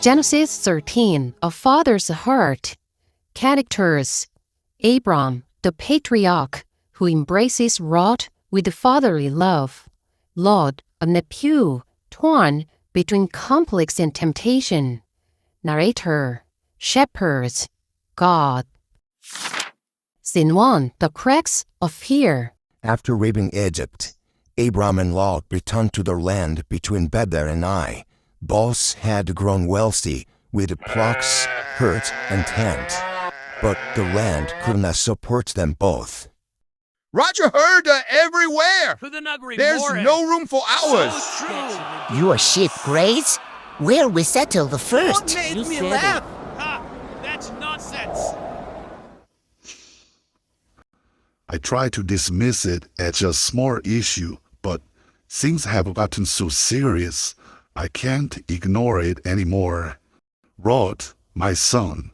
Genesis 13, A Father's Heart. Characters Abram, the patriarch, who embraces Lot with fatherly love. Lot, a nephew, torn between complex and temptation. Narrator Shepherds, God. Scene 1, The Cracks of Fear. After leaving Egypt, Abram and Lot returned to their land between Bethel and Ai. Both had grown wealthy with flocks, herds, and tent, but the land could not support them both. Roger heard uh, everywhere. For the There's more no room for ours. So. Your ship graze? Where we settle the first? made You me said it. laugh? Ha! That's nonsense. I try to dismiss it as a small issue, but things have gotten so serious, I can't ignore it anymore. Rod, my son,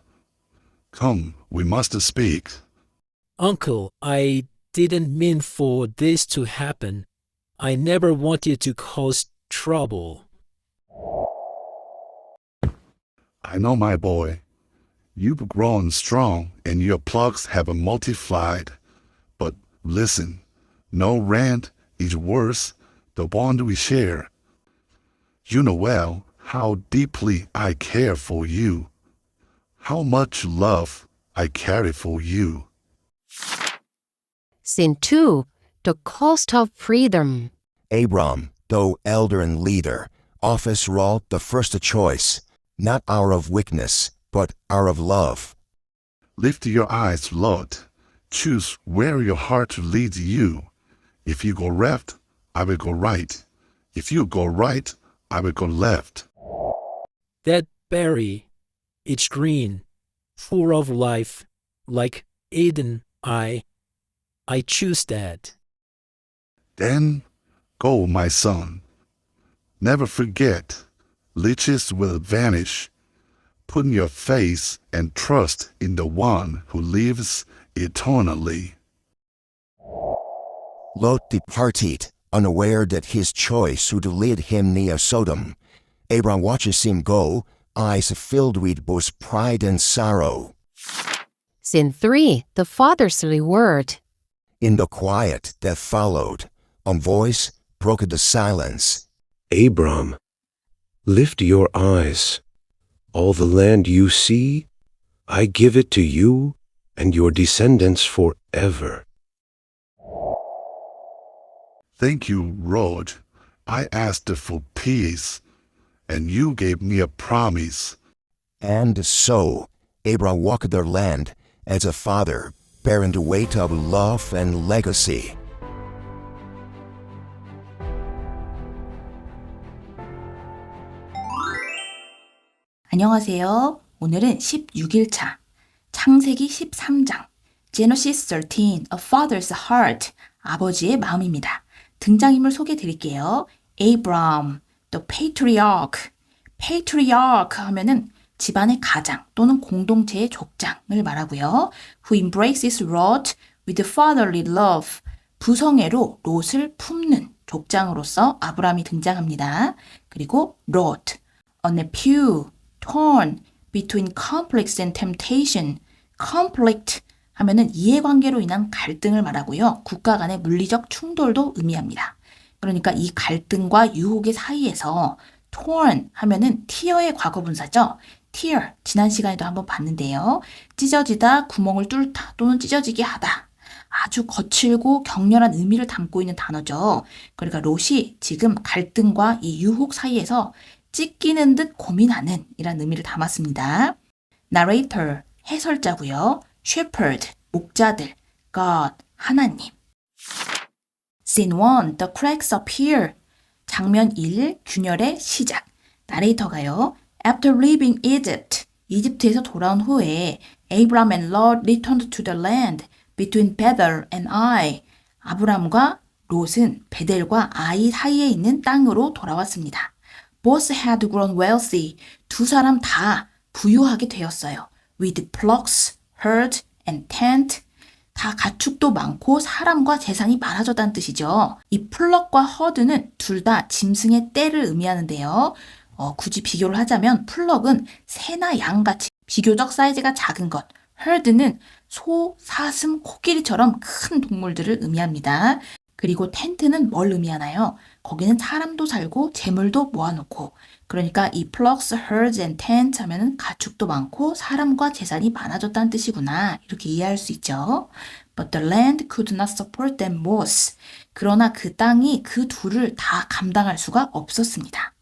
come, we must speak. Uncle, I didn't mean for this to happen. I never wanted to cause trouble. I know, my boy. You've grown strong and your plugs have multiplied. But listen, no rant is worse the bond we share. You know well how deeply I care for you, how much love I carry for you. Scene 2, The Cost of Freedom. Abram, though elder and leader, office Lot the first a choice, not our of weakness, but our of love. Lift your eyes, Lord. Choose where your heart leads you. If you go left, I will go right. If you go right, I would go left. That berry, it's green, full of life, like Eden. I, I choose that. Then go, my son. Never forget, leeches will vanish. Put your faith and trust in the one who lives eternally. Lot departed, unaware that his choice would lead him near Sodom. Abram watches him go, eyes filled with both pride and sorrow. Scene 3, The Father's Word. In the quiet that followed, a voice broke the silence. Abram, lift your eyes. All the land you see, I give it to you and your descendants forever. Thank you, Rod. I asked for peace, and you gave me a promise. And so, Abram walked their land as a father, bearing the weight of love and legacy. 안녕하세요. 오늘은 16일차 창세기 13장 Genesis 13 A Father's Heart 아버지의 마음입니다. 등장인물 소개 드릴게요. Abram, the patriarch. patriarch 하면은 집안의 가장 또는 공동체의 족장을 말하고요. Who embraces Lot with fatherly love. 부성애로 롯을 품는 족장으로서 아브람이 등장합니다. 그리고 Lot, a nephew, torn between conflicts and temptation. conflict 하면은 이해관계로 인한 갈등을 말하고요. 국가 간의 물리적 충돌도 의미합니다. 그러니까 이 갈등과 유혹의 사이에서 torn 하면은 tear의 과거분사죠. tear 지난 시간에도 한번 봤는데요. 찢어지다, 구멍을 뚫다 또는 찢어지게 하다. 아주 거칠고 격렬한 의미를 담고 있는 단어죠. 그러니까 롯이 지금 갈등과 이 유혹 사이에서 찢기는 듯 고민하는 이란 의미를 담았습니다. narrator 해설자고요. Shepherd 목자들 God 하나님 Scene 1 The cracks appear 장면 1 균열의 시작 나레이터가요. After leaving Egypt 이집트에서 돌아온 후에 Abram and Lot returned to the land between Bethel and Ai 아브람과 롯은 베델과 아이 사이에 있는 땅으로 돌아왔습니다. Both had grown wealthy. 두 사람 다 부유하게 되었어요. With flocks, herd, and tent. 다 가축도 많고 사람과 재산이 많아졌다는 뜻이죠. 이 플럭과 허드는 둘 다 짐승의 떼를 의미하는데요. 어, 굳이 비교를 하자면 플럭은 새나 양같이 비교적 사이즈가 작은 것, herd는 소, 사슴, 코끼리처럼 큰 동물들을 의미합니다. 그리고 텐트는 뭘 의미하나요? 거기는 사람도 살고 재물도 모아놓고 그러니까 이 flocks, herds and tents 하면은 가축도 많고 사람과 재산이 많아졌다는 뜻이구나 이렇게 이해할 수 있죠. But the land could not support them both. 그러나 그 땅이 그 둘을 다 감당할 수가 없었습니다.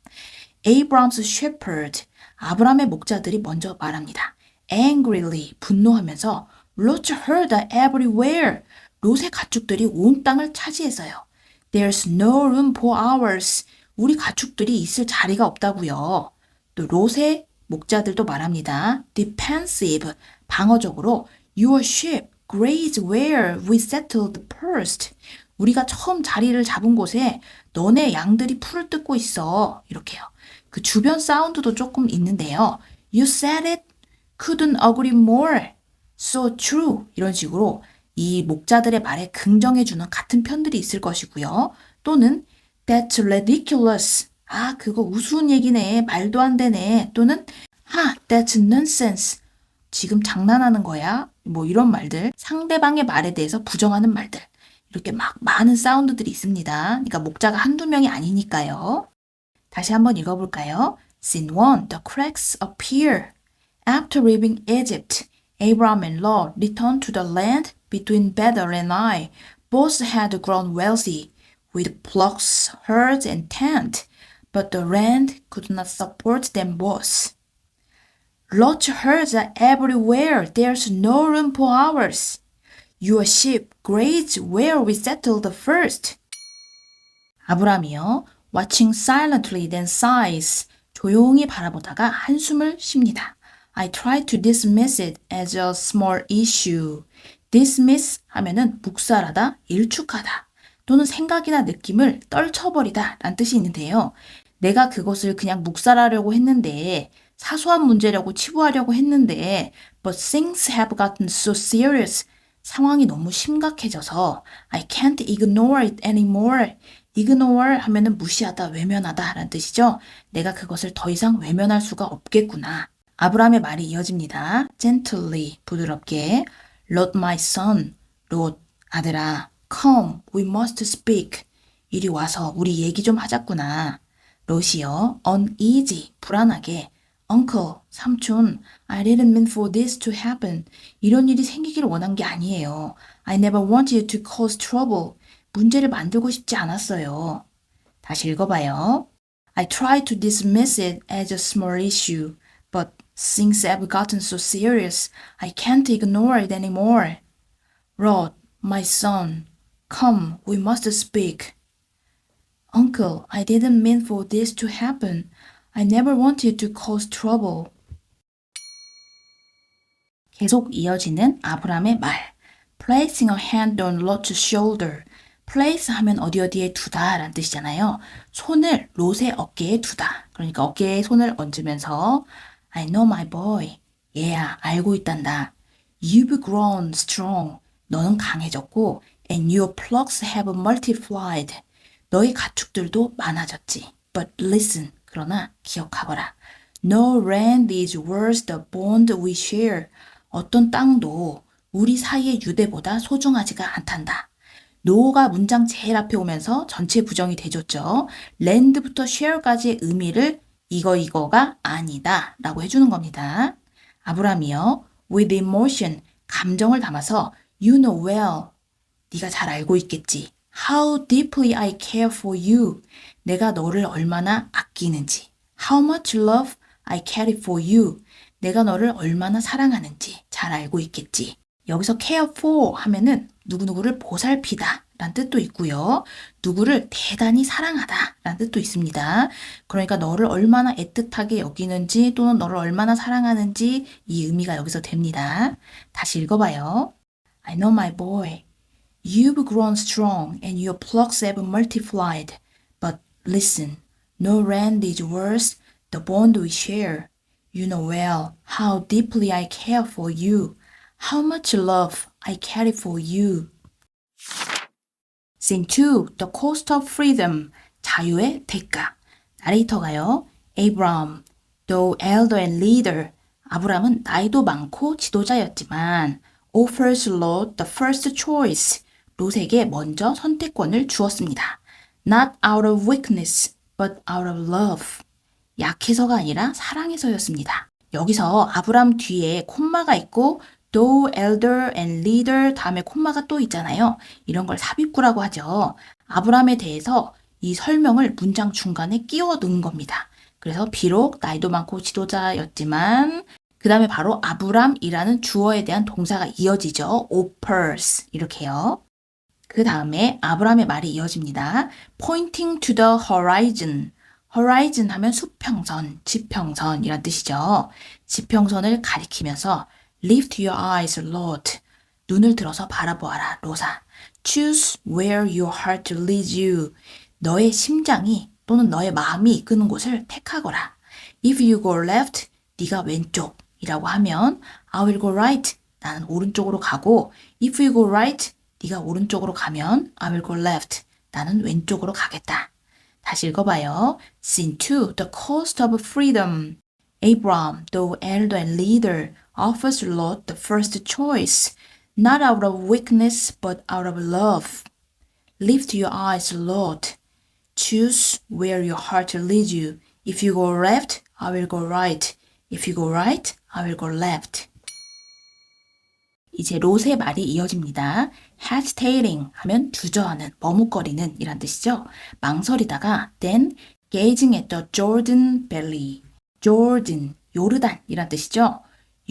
Abram's shepherd, 아브람의 목자들이 먼저 말합니다. Angrily, 분노하면서 Lot herd are everywhere. 롯의 가축들이 온 땅을 차지해서요. There's no room for ours. 우리 가축들이 있을 자리가 없다고요. 또 롯의 목자들도 말합니다. Defensive, 방어적으로 Your sheep graze where we settled first. 우리가 처음 자리를 잡은 곳에 너네 양들이 풀을 뜯고 있어. 이렇게요. 그 주변 사운드도 조금 있는데요. You said it. Couldn't agree more. So true. 이런 식으로 이 목자들의 말에 긍정해주는 같은 편들이 있을 것이고요. 또는 That's ridiculous. 아, 그거 우스운 얘기네. 말도 안 되네. 또는 하, That's nonsense. 지금 장난하는 거야? 뭐 이런 말들. 상대방의 말에 대해서 부정하는 말들. 이렇게 막 많은 사운드들이 있습니다. 그러니까 목자가 한두 명이 아니니까요. 다시 한번 읽어볼까요? Scene 1. The cracks appear. After leaving Egypt, Abraham and Lot returned to the land between Bethel and Ai. Both had grown wealthy, with flocks, herds, and tents, but the land could not support them both. Lot's herds are everywhere. There's no room for ours. Your sheep graze where we settled first. 아브라함이요. Watching silently then sighs. 조용히 바라보다가 한숨을 쉽니다. I try to dismiss it as a small issue. Dismiss 하면은 묵살하다, 일축하다 또는 생각이나 느낌을 떨쳐버리다 라는 뜻이 있는데요. 내가 그것을 그냥 묵살하려고 했는데 사소한 문제라고 치부하려고 했는데 but things have gotten so serious. 상황이 너무 심각해져서 I can't ignore it anymore. ignore 하면은 무시하다, 외면하다 라는 뜻이죠. 내가 그것을 더 이상 외면할 수가 없겠구나. 아브라함의 말이 이어집니다. gently, 부드럽게. Lot my son, 롯, 아들아, come, we must speak. 이리 와서 우리 얘기 좀 하자꾸나. 롯이요, uneasy, 불안하게. Uncle, 삼촌, I didn't mean for this to happen. 이런 일이 생기기를 원한 게 아니에요. I never wanted to cause trouble. 문제를 만들고 싶지 않았어요. 다시 읽어봐요. I tried to dismiss it as a small issue, things have gotten so serious, I can't ignore it anymore. Rod, my son, come, we must speak. Uncle, I didn't mean for this to happen. I never wanted to cause trouble. 계속 이어지는 아브람의 말. Placing a hand on Lot's shoulder. place 하면 어디 어디에 두다 라는 뜻이잖아요. 손을 롯의 어깨에 두다. 그러니까 어깨에 손을 얹으면서 I know my boy. 얘야, 알고 있단다. You've grown strong. 너는 강해졌고 and your flocks have multiplied. 너희 가축들도 많아졌지. But listen. 그러나 기억하거라. No land is worth the bond we share. 어떤 땅도 우리 사이의 유대보다 소중하지가 않단다. no가 문장 제일 앞에 오면서 전체 부정이 되줬죠. land부터 share까지의 의미를 이거 이거가 아니다 라고 해주는 겁니다. 아브라함이요. with emotion, 감정을 담아서 you know well, 네가 잘 알고 있겠지. How deeply I care for you. 내가 너를 얼마나 아끼는지. How much love I carry for you. 내가 너를 얼마나 사랑하는지 잘 알고 있겠지. 여기서 care for 하면은 누구누구를 보살피다 라는 뜻도 있고요. 누구를 대단히 사랑하다 라는 뜻도 있습니다. 그러니까 너를 얼마나 애틋하게 여기는지 또는 너를 얼마나 사랑하는지 이 의미가 여기서 됩니다. 다시 읽어봐요. I know my boy. You've grown strong and your plucks have multiplied. But listen, no rand is worth the bond we share. You know well how deeply I care for you, how much love I carry for you. Scene 2. The cost of freedom. 자유의 대가. 나레이터가요. Abram, though elder and leader, 아브람은 나이도 많고 지도자였지만 offers Lot the first choice, 롯에게 먼저 선택권을 주었습니다. Not out of weakness, but out of love. 약해서가 아니라 사랑해서였습니다. 여기서 아브람 뒤에 콤마가 있고 though elder and leader 다음에 콤마가 또 있잖아요. 이런 걸 삽입구라고 하죠. 아브람에 대해서 이 설명을 문장 중간에 끼워 넣은 겁니다. 그래서 비록 나이도 많고 지도자였지만 그 다음에 바로 아브람이라는 주어에 대한 동사가 이어지죠. offers 이렇게요. 그 다음에 아브람의 말이 이어집니다. pointing to the horizon. horizon 하면 수평선, 지평선 이란 뜻이죠. 지평선을 가리키면서 lift your eyes, Lord. 눈을 들어서 바라보아라, 로사. choose where your heart leads you. 너의 심장이 또는 너의 마음이 이끄는 곳을 택하거라. if you go left, 네가 왼쪽이라고 하면 I will go right. 나는 오른쪽으로 가고 if you go right, 네가 오른쪽으로 가면 I will go left. 나는 왼쪽으로 가겠다. 다시 읽어봐요. Sin to the cost of freedom. Abram, though elder and leader, offers Lot the first choice, not out of weakness, but out of love. Lift your eyes, Lord. Choose where your heart leads you. If you go left, I will go right. If you go right, I will go left. 이제 롯의 말이 이어집니다. hesitating 하면 주저하는, 머뭇거리는 이란 뜻이죠. 망설이다가 then gazing at the Jordan Valley. Jordan, 요르단 이란 뜻이죠.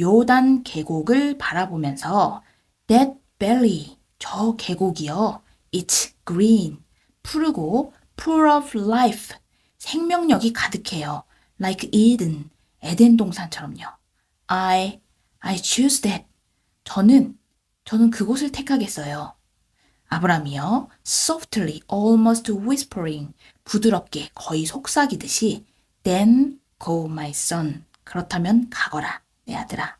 요단 계곡을 바라보면서 that valley, 저 계곡이요. It's green, 푸르고 full of life, 생명력이 가득해요. Like Eden, 에덴 동산처럼요. I, I choose that. 저는, 저는 그곳을 택하겠어요. 아브라함이요. softly, almost whispering, 부드럽게 거의 속삭이듯이 then go my son. 그렇다면 가거라, 내 아들아.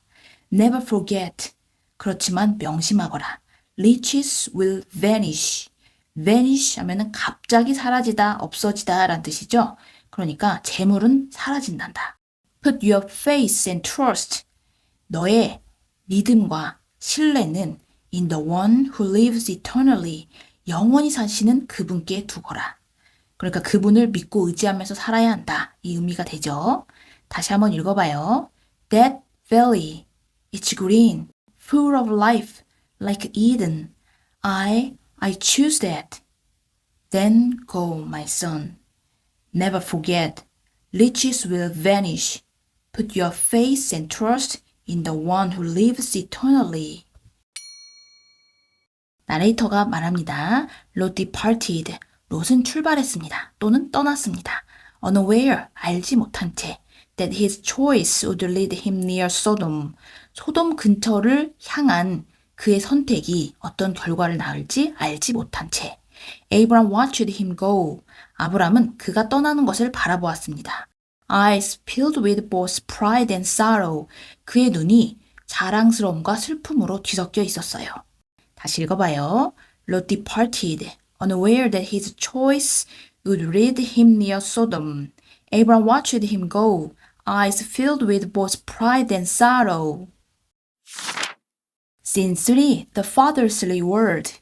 never forget. 그렇지만 명심하거라. riches will vanish. vanish 하면은 갑자기 사라지다, 없어지다 라는 뜻이죠. 그러니까 재물은 사라진단다. Put your faith and trust. 너의 믿음과 신뢰는 in the one who lives eternally. 영원히 사시는 그분께 두거라. 그러니까 그분을 믿고 의지하면서 살아야 한다. 이 의미가 되죠. 다시 한번 읽어봐요. That valley, it's green, full of life, like Eden. I, I choose that. Then go, my son. Never forget, riches will vanish. Put your faith and trust in the one who lives eternally. 나레이터가 말합니다. Lot departed. 롯은 출발했습니다. 또는 떠났습니다. Unaware, 알지 못한 채. That his choice would lead him near Sodom. 소돔 근처를 향한 그의 선택이 어떤 결과를 낳을지 알지 못한 채. Abram watched him go. 아브람은 그가 떠나는 것을 바라보았습니다. Eyes filled with both pride and sorrow. 그의 눈이 자랑스러움과 슬픔으로 뒤섞여 있었어요. 다시 읽어봐요. Lot departed, unaware that his choice would lead him near Sodom. Abram watched him go, eyes filled with both pride and sorrow. Scene 3, the father's reward.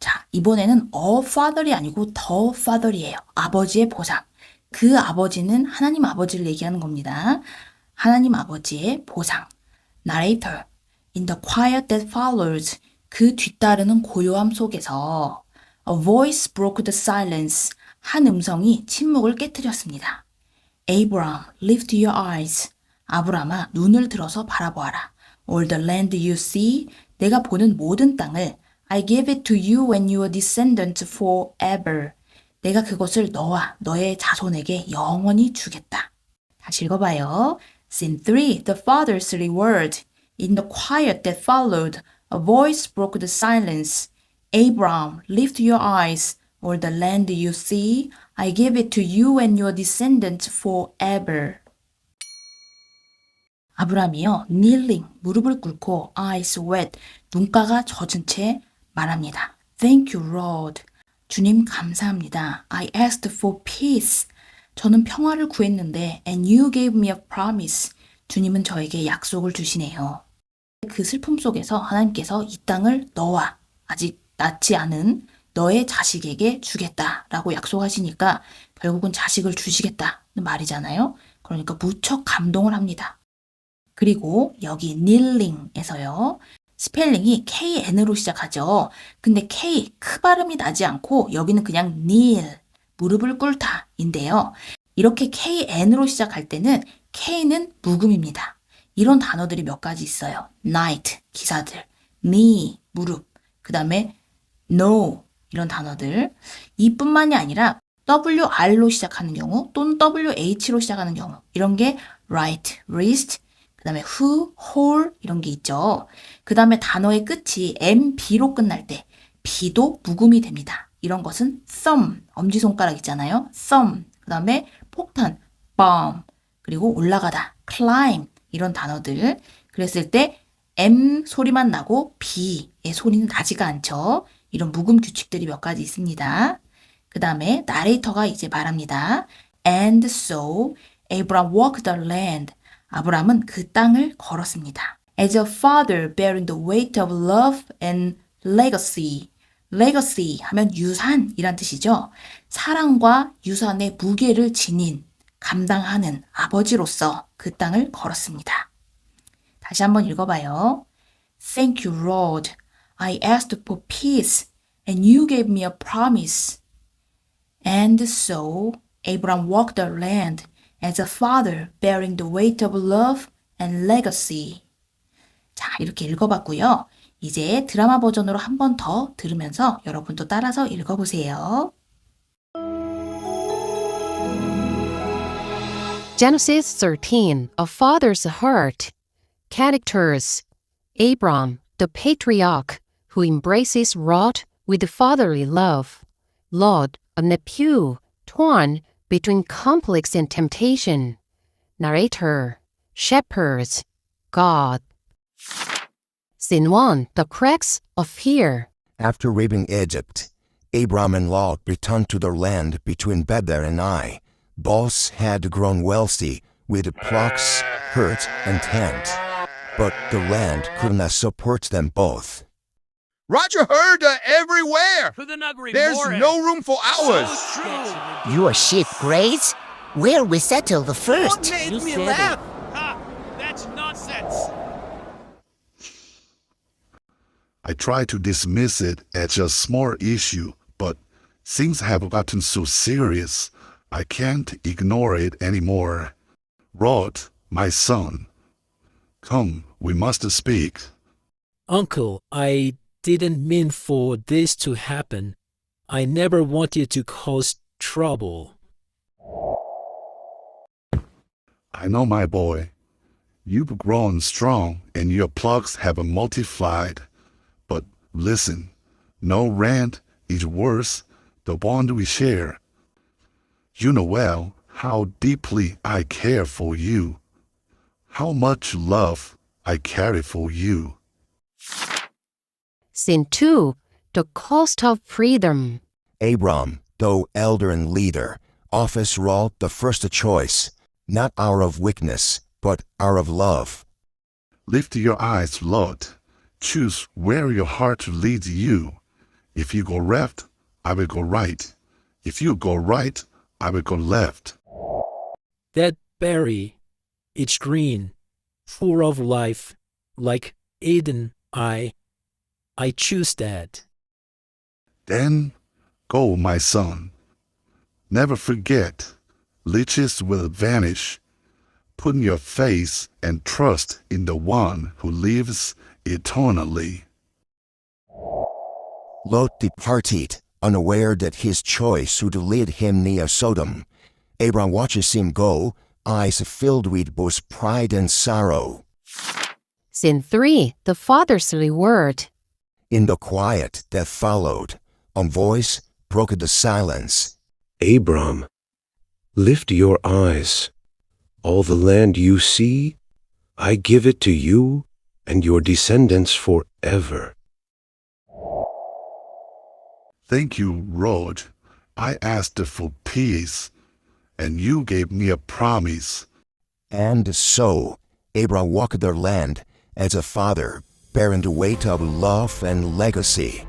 자, 이번에는 a father이 아니고 the father이에요. 아버지의 보상. 그 아버지는 하나님 아버지를 얘기하는 겁니다. 하나님 아버지의 보상. Narrator. In the quiet that follows. 그 뒤따르는 고요함 속에서 A voice broke the silence. 한 음성이 침묵을 깨뜨렸습니다. Abram, lift your eyes. 아브라마, 눈을 들어서 바라보아라. All the land you see, 내가 보는 모든 땅을 I give it to you and your descendants forever. 내가 그것을 너와 너의 자손에게 영원히 주겠다. 다시 읽어봐요. Scene 3, the father's reward. In the quiet that followed, a voice broke the silence. Abram, lift your eyes. All the land you see, I give it to you and your descendants forever. 아브람이요, kneeling, 무릎을 꿇고 eyes wet, 눈가가 젖은 채 말합니다. Thank you, Lord. 주님 감사합니다. I asked for peace. 저는 평화를 구했는데 and you gave me a promise. 주님은 저에게 약속을 주시네요. 그 슬픔 속에서 하나님께서 이 땅을 너와 아직 낳지 않은 너의 자식에게 주겠다라고 약속하시니까 결국은 자식을 주시겠다는 말이잖아요. 그러니까 무척 감동을 합니다. 그리고 여기 kneeling에서요. 스펠링이 KN으로 시작하죠. 근데 K 크 발음이 나지 않고 여기는 그냥 kneel 무릎을 꿇다인데요. 이렇게 KN으로 시작할 때는 K는 묵음입니다. 이런 단어들이 몇 가지 있어요. night 기사들, knee 무릎, 그 다음에 no 이런 단어들. 이뿐만이 아니라 WR로 시작하는 경우 또는 WH로 시작하는 경우 이런 게 right, wrist, 그 다음에 who, whole 이런 게 있죠. 그 다음에 단어의 끝이 MB로 끝날 때 B도 묵음이 됩니다. 이런 것은 thumb, 엄지손가락 있잖아요. thumb, 그 다음에 폭탄, bomb, 그리고 올라가다, climb 이런 단어들. 그랬을 때 M 소리만 나고 B의 소리는 나지가 않죠. 이런 묵음 규칙들이 몇 가지 있습니다. 그 다음에 나레이터가 이제 말합니다. And so Abraham walked the land. 아브람은 그 땅을 걸었습니다. As a father bearing the weight of love and legacy. legacy 하면 유산이란 뜻이죠. 사랑과 유산의 무게를 지닌 감당하는 아버지로서 그 땅을 걸었습니다. 다시 한번 읽어봐요. Thank you, Lord. I asked for peace, and you gave me a promise. And so Abraham walked the land as a father bearing the weight of love and legacy. 자, 이렇게 읽어봤고요. 이제 드라마 버전으로 한 번 더 들으면서 여러분도 따라서 읽어보세요. Genesis 13 A Father's Heart. Characters Abram, the patriarch, who embraces Lot with fatherly love. Lot, a nephew, torn between complex and temptation. Narrator Shepherds, God. Scene 1 The Cracks of Fear. After leaving Egypt, Abram and Lot returned to their land between Bethel and Ai. Both had grown wealthy with flocks, herds, and tent. But the land could not support them both. Roger Herder everywhere. To the nuggery, There's Moorhead. no room for ours. So true. Your ship, graze? Where we settle the first? made You me said laugh? Ha! That's nonsense. I try to dismiss it as a small issue, but things have gotten so serious, I can't ignore it anymore. Rod, my son, come, we must speak. Uncle, I didn't mean for this to happen. I never wanted to cause trouble. I know, my boy. You've grown strong and your plugs have multiplied. But listen, no rant is worse the bond we share. You know well how deeply I care for you, how much love I carry for you. Scene 2 The Cost of Freedom. Abram, though elder and leader, office Lot the first choice, not our of weakness, but our of love. Lift your eyes, Lord. Choose where your heart leads you. If you go left, I will go right. If you go right, I will go left. That berry, it's green, full of life, like Eden. I, I choose that. Then go, my son. Never forget, leeches will vanish. Put your faith and trust in the one who lives eternally. Lot departed, unaware that his choice would lead him near Sodom. Abram watches him go, eyes filled with both pride and sorrow. Scene 3 The Father's Reward. In the quiet that followed, a voice broke the silence. Abram, lift your eyes. All the land you see, I give it to you and your descendants forever. Thank you, Lord. I asked for peace, and you gave me a promise. And so, Abram walked their land as a father, bearing the weight of love and legacy.